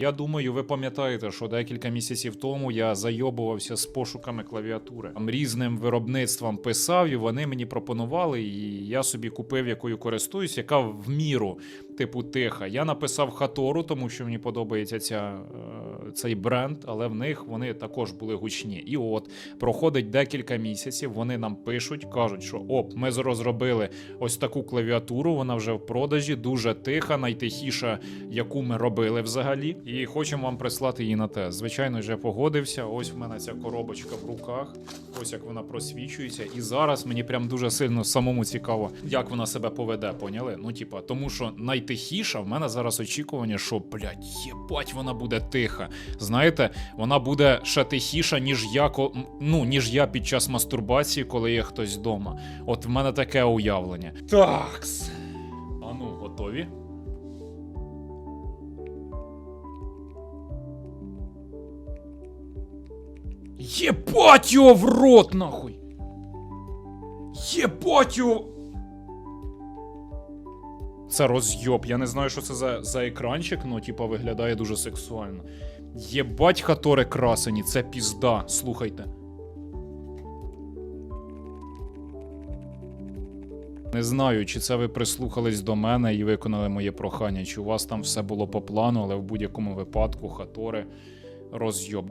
Я думаю, ви пам'ятаєте, що декілька місяців тому я зайобувався з пошуками клавіатури. Там різним виробництвам писав, і вони мені пропонували, і я собі купив, якою користуюсь, яка в міру, типу, тиха. Я написав Хатору, тому що мені подобається ця, е, цей бренд, але в них вони також були гучні. І от проходить декілька місяців, вони нам пишуть, кажуть, що оп, ми розробили ось таку клавіатуру, вона вже в продажі, дуже тиха, найтихіша, яку ми робили взагалі. І хочемо вам прислати її на тест. Звичайно, вже погодився. Ось в мене ця коробочка в руках. Ось як вона просвічується. І зараз мені прям дуже сильно самому цікаво, як вона себе поведе, поняли? Ну, типа, тому що найтихіша в мене зараз очікування, що, блядь, єбать, вона буде тиха. Знаєте, вона буде ще тихіша, ніж я ну, ніж я під час мастурбації, коли є хтось вдома. От в мене таке уявлення. Такс. А ну, готові? Єбать його в рот, нахуй! Єбать його! Це розйоб. Я не знаю, що це за, за екранчик, ну, типа, виглядає дуже сексуально. Єбать хатори красені, це пізда, слухайте. Не знаю, чи це ви прислухались до мене і виконали моє прохання, чи у вас там все було по плану, але в будь-якому випадку хатори розйоб.